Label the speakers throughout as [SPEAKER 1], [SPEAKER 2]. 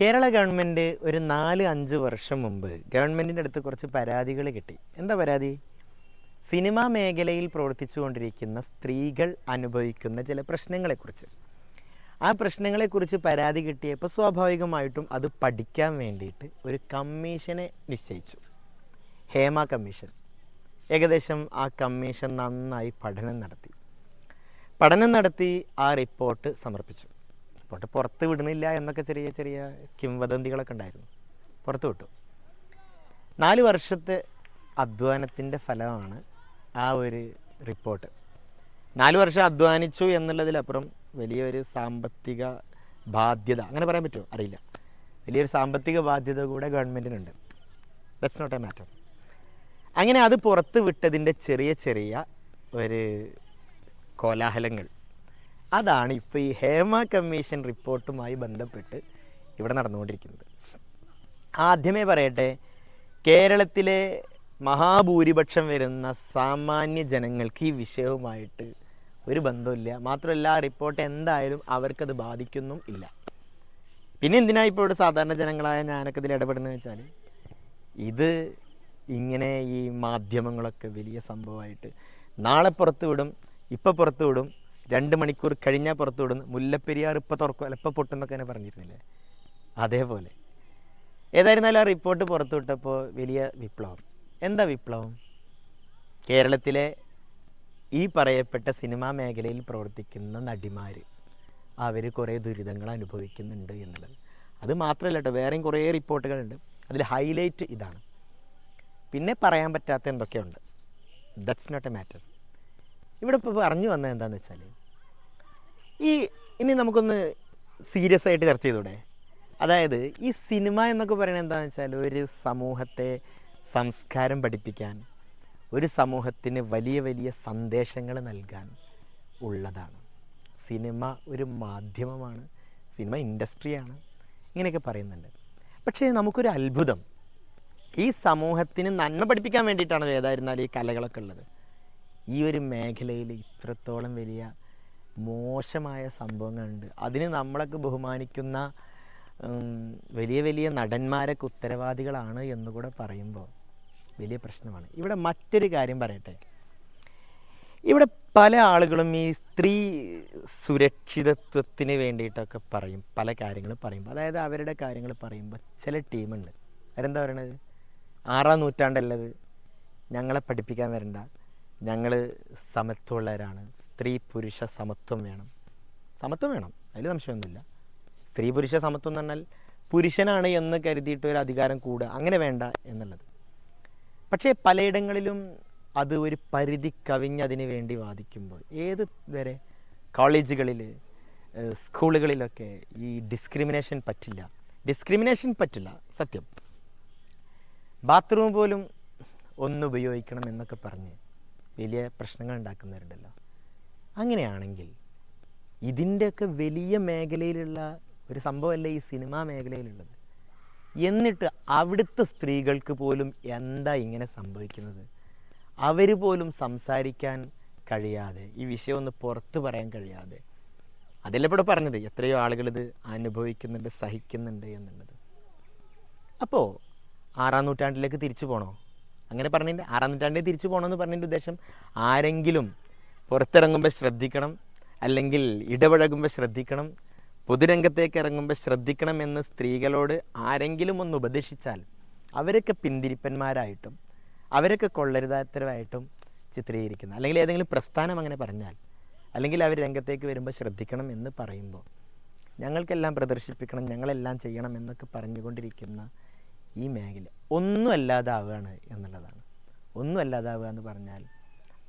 [SPEAKER 1] Kerala government ഒരു നാല് അഞ്ച് വർഷം മുമ്പ് ഗവൺമെന്റിന്റെ അടുത്ത് കുറച്ച് പരാതികൾ കിട്ടി. എന്താ പരാതി? സിനിമാ മേഖലയിൽ പ്രവർത്തിച്ചുകൊണ്ടിരിക്കുന്ന സ്ത്രീകൾ അനുഭവിക്കുന്ന ചില പ്രശ്നങ്ങളെക്കുറിച്ച്. ആ പ്രശ്നങ്ങളെക്കുറിച്ച് പരാതി കിട്ടിയപ്പോൾ സ്വാഭാവികമായിട്ടും അത് പഠിക്കാൻ വേണ്ടിയിട്ട് ഒരു കമ്മീഷനെ നിശ്ചയിച്ചു. ഹേമ കമ്മീഷൻ. ഏകദേശം ആ കമ്മീഷൻ നന്നായി പഠനം നടത്തി. പഠനം നടത്തി ആ റിപ്പോർട്ട് സമർപ്പിച്ചു. റിപ്പോർട്ട് പുറത്ത് വിടുന്നില്ല എന്നൊക്കെ ചെറിയ ചെറിയ കിംവദന്തികളൊക്കെ ഉണ്ടായിരുന്നു. പുറത്ത് വിട്ടു. നാല് വർഷത്തെ അധ്വാനത്തിന്റെ ഫലമാണ് ആ ഒരു റിപ്പോർട്ട്. നാല് വർഷം അധ്വാനിച്ചു എന്നുള്ളതിലപ്പുറം വലിയൊരു സാമ്പത്തിക ബാധ്യത അങ്ങനെ പറയാൻ പറ്റുമോ? അറിയില്ല. വലിയൊരു സാമ്പത്തിക ബാധ്യത കൂടെ ഗവൺമെന്റിനുണ്ട് ദറ്റ്സ് നോട്ട് എ മാറ്റർ അങ്ങനെ അത് പുറത്ത് വിട്ടതിന്റെ ചെറിയ ചെറിയ ഒരു കോലാഹലങ്ങൾ. അതാണ് ഇപ്പോൾ ഈ ഹേമ കമ്മീഷൻ റിപ്പോർട്ടുമായി ബന്ധപ്പെട്ട് ഇവിടെ നടന്നുകൊണ്ടിരിക്കുന്നത്. ആദ്യമേ പറയട്ടെ കേരളത്തിലെ മഹാഭൂരിപക്ഷം വരുന്ന സാമാന്യ ജനങ്ങൾക്ക് ഈ വിഷയവുമായിട്ട് ഒരു ബന്ധമില്ല മാത്രമല്ല ആ റിപ്പോർട്ട് എന്തായാലും അവർക്കത് ബാധിക്കുന്നും ഇല്ല. പിന്നെ എന്തിനാ ഇപ്പോൾ ഇവിടെ സാധാരണ ജനങ്ങളായ ഞാനൊക്കെ ഇതിൽ ഇടപെടുന്നത് വെച്ചാൽ ഇത് ഇങ്ങനെ ഈ മാധ്യമങ്ങളൊക്കെ വലിയ സംഭവമായിട്ട് നാളെ പുറത്തു വിടും ഇപ്പം പുറത്തു വിടും രണ്ട് മണിക്കൂർ കഴിഞ്ഞാൽ പുറത്ത് വിടുന്നു. മുല്ലപ്പെരിയാർ ഇപ്പം തുറക്കും. അല്ല പൊട്ടുന്നൊക്കെ തന്നെ പറഞ്ഞിരുന്നില്ലേ? അതേപോലെ. ഏതായിരുന്നാലും ആ റിപ്പോർട്ട് പുറത്തു വിട്ടപ്പോൾ വലിയ വിപ്ലവം? എന്താ വിപ്ലവം? കേരളത്തിലെ ഈ പറയപ്പെട്ട സിനിമാ മേഖലയിൽ പ്രവർത്തിക്കുന്ന നടിമാർ അവർ കുറേ ദുരിതങ്ങൾ അനുഭവിക്കുന്നുണ്ട് എന്നുള്ളത്. അത് മാത്രമല്ല കേട്ടോ വേറെയും കുറേ റിപ്പോർട്ടുകളുണ്ട്. അതിൽ ഹൈലൈറ്റ് ഇതാണ്. പിന്നെ പറയാൻ പറ്റാത്ത എന്തൊക്കെയുണ്ട്? ദറ്റ്സ് നോട്ട് എ മാറ്റർ ഇവിടെ ഇപ്പോൾ പറഞ്ഞു വന്നത് എന്താണെന്ന് വെച്ചാൽ ഈ ഇനി നമുക്കൊന്ന് സീരിയസ് ആയിട്ട് ചർച്ച ചെയ്തൂടെ? അതായത് ഈ സിനിമ എന്നൊക്കെ പറയുന്നത് എന്താണെന്ന് വെച്ചാൽ ഒരു സമൂഹത്തെ സംസ്കാരം പഠിപ്പിക്കാൻ ഒരു സമൂഹത്തിന് വലിയ വലിയ സന്ദേശങ്ങൾ നൽകാൻ ഉള്ളതാണ്. സിനിമ ഒരു മാധ്യമമാണ് സിനിമ ഇൻഡസ്ട്രിയാണ് ഇങ്ങനെയൊക്കെ പറയുന്നുണ്ട്. പക്ഷേ നമുക്കൊരു അത്ഭുതം. ഈ സമൂഹത്തിന് നന്മ പഠിപ്പിക്കാൻ വേണ്ടിയിട്ടാണ് ഏതായിരുന്നാലും ഈ കലകളൊക്കെ ഉള്ളത്. ഈ ഒരു മേഖലയിൽ ഇത്രത്തോളം വലിയ മോശമായ സംഭവങ്ങളുണ്ട്. അതിന് നമ്മളൊക്കെ ബഹുമാനിക്കുന്ന വലിയ വലിയ നടന്മാരൊക്കെ ഉത്തരവാദികളാണ് എന്നുകൂടെ പറയുമ്പോൾ വലിയ പ്രശ്നമാണ്. ഇവിടെ മറ്റൊരു കാര്യം പറയട്ടെ. ഇവിടെ പല ആളുകളും ഈ സ്ത്രീ സുരക്ഷിതത്വത്തിന് വേണ്ടിയിട്ടൊക്കെ പറയും. പല കാര്യങ്ങൾ പറയുമ്പോൾ. അതായത് അവരുടെ കാര്യങ്ങൾ പറയുമ്പോൾ ചില ടീമുണ്ട്. അവരെന്താ പറയണത്? ആറാം നൂറ്റാണ്ടല്ലത്. ഞങ്ങളെ പഠിപ്പിക്കാൻ വരണ്ട. ഞങ്ങൾ സമത്വമുള്ളവരാണ്. സ്ത്രീ പുരുഷ സമത്വം വേണം. സമത്വം വേണം. അതിൽ സംശയമൊന്നുമില്ല. സ്ത്രീ പുരുഷ സമത്വം എന്ന് പറഞ്ഞാൽ പുരുഷനാണ് എന്ന് കരുതിയിട്ട് ഒരു അധികാരം കൂടുക. അങ്ങനെ വേണ്ട എന്നുള്ളത്. പക്ഷേ പലയിടങ്ങളിലും അത് ഒരു പരിധി കവിഞ്ഞതിന് വേണ്ടി വാദിക്കുമ്പോൾ ഏത് വരെ കോളേജുകളിൽ സ്കൂളുകളിലൊക്കെ ഈ ഡിസ്ക്രിമിനേഷൻ പറ്റില്ല. ഡിസ്ക്രിമിനേഷൻ പറ്റില്ല. സത്യം. ബാത്റൂം പോലും ഒന്ന് ഉപയോഗിക്കണം എന്നൊക്കെ പറഞ്ഞ് വലിയ പ്രശ്നങ്ങൾ ഉണ്ടാക്കുന്നവരുണ്ടല്ലോ. അങ്ങനെയാണെങ്കിൽ ഇതിന്റെയൊക്കെ വലിയ മേഖലയിലുള്ള ഒരു സംഭവമല്ലേ ഈ സിനിമാ മേഖലയിലുള്ളത്? എന്നിട്ട് അവിടുത്തെ സ്ത്രീകൾക്ക് പോലും എന്താ ഇങ്ങനെ സംഭവിക്കുന്നത്? അവർ പോലും സംസാരിക്കാൻ കഴിയാതെ ഈ വിഷയം ഒന്ന് പുറത്ത് പറയാൻ കഴിയാതെ. അതല്ല ഇവിടെ പറഞ്ഞത്? എത്രയോ ആളുകൾ ഇത് അനുഭവിക്കുന്നുണ്ട് സഹിക്കുന്നുണ്ട് എന്നുള്ളത്. അപ്പോൾ ആറാം നൂറ്റാണ്ടിലേക്ക് തിരിച്ചു പോകണോ അങ്ങനെ പറഞ്ഞിട്ട് ആറാം നൂറ്റാണ്ടിലേക്ക് തിരിച്ചു പോകണമെന്ന് പറഞ്ഞതിന്റെ ഉദ്ദേശം ആരെങ്കിലും പുറത്തിറങ്ങുമ്പോൾ ശ്രദ്ധിക്കണം അല്ലെങ്കിൽ ഇടപഴകുമ്പോൾ ശ്രദ്ധിക്കണം പൊതുരംഗത്തേക്ക് ഇറങ്ങുമ്പോൾ ശ്രദ്ധിക്കണം എന്ന് സ്ത്രീകളോട് ആരെങ്കിലും ഒന്ന് ഉപദേശിച്ചാൽ അവരൊക്കെ പിന്തിരിപ്പന്മാരായിട്ടും അവരൊക്കെ കൊള്ളരുതാത്തരമായിട്ടും ചിത്രീകരിക്കുന്നു. അല്ലെങ്കിൽ ഏതെങ്കിലും പ്രസ്ഥാനം അങ്ങനെ പറഞ്ഞാൽ അല്ലെങ്കിൽ അവർ രംഗത്തേക്ക് വരുമ്പോൾ ശ്രദ്ധിക്കണം എന്ന് പറയുമ്പോൾ ഞങ്ങൾക്കെല്ലാം പ്രദർശിപ്പിക്കണം ഞങ്ങളെല്ലാം ചെയ്യണം എന്നൊക്കെ പറഞ്ഞുകൊണ്ടിരിക്കുന്ന ഈ മേഖല ഒന്നും അല്ലാതാവുകയാണ് എന്നുള്ളതാണ്. ഒന്നും അല്ലാതാവുക എന്ന് പറഞ്ഞാൽ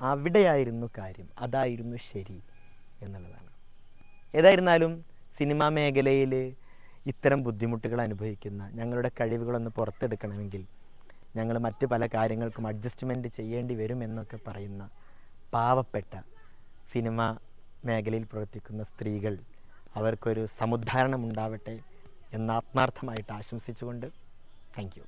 [SPEAKER 1] അവിടെയായിരുന്നു കാര്യം. അതായിരുന്നു ശരി എന്നുള്ളതാണ്. ഏതായിരുന്നാലും സിനിമാ മേഖലയിൽ ഇത്തരം ബുദ്ധിമുട്ടുകൾ അനുഭവിക്കുന്ന ഞങ്ങളുടെ കഴിവുകളൊന്ന് പുറത്തെടുക്കണമെങ്കിൽ ഞങ്ങൾ മറ്റ് പല കാര്യങ്ങൾക്കും അഡ്ജസ്റ്റ്മെന്റ് ചെയ്യേണ്ടി വരും എന്നൊക്കെ പറയുന്ന പാവപ്പെട്ട സിനിമ മേഖലയിൽ പ്രവർത്തിക്കുന്ന സ്ത്രീകൾ അവർക്കൊരു സമുദ്ധാരണം ഉണ്ടാവട്ടെ എന്ന് ആത്മാർത്ഥമായിട്ട് ആശംസിച്ചുകൊണ്ട് താങ്ക് യു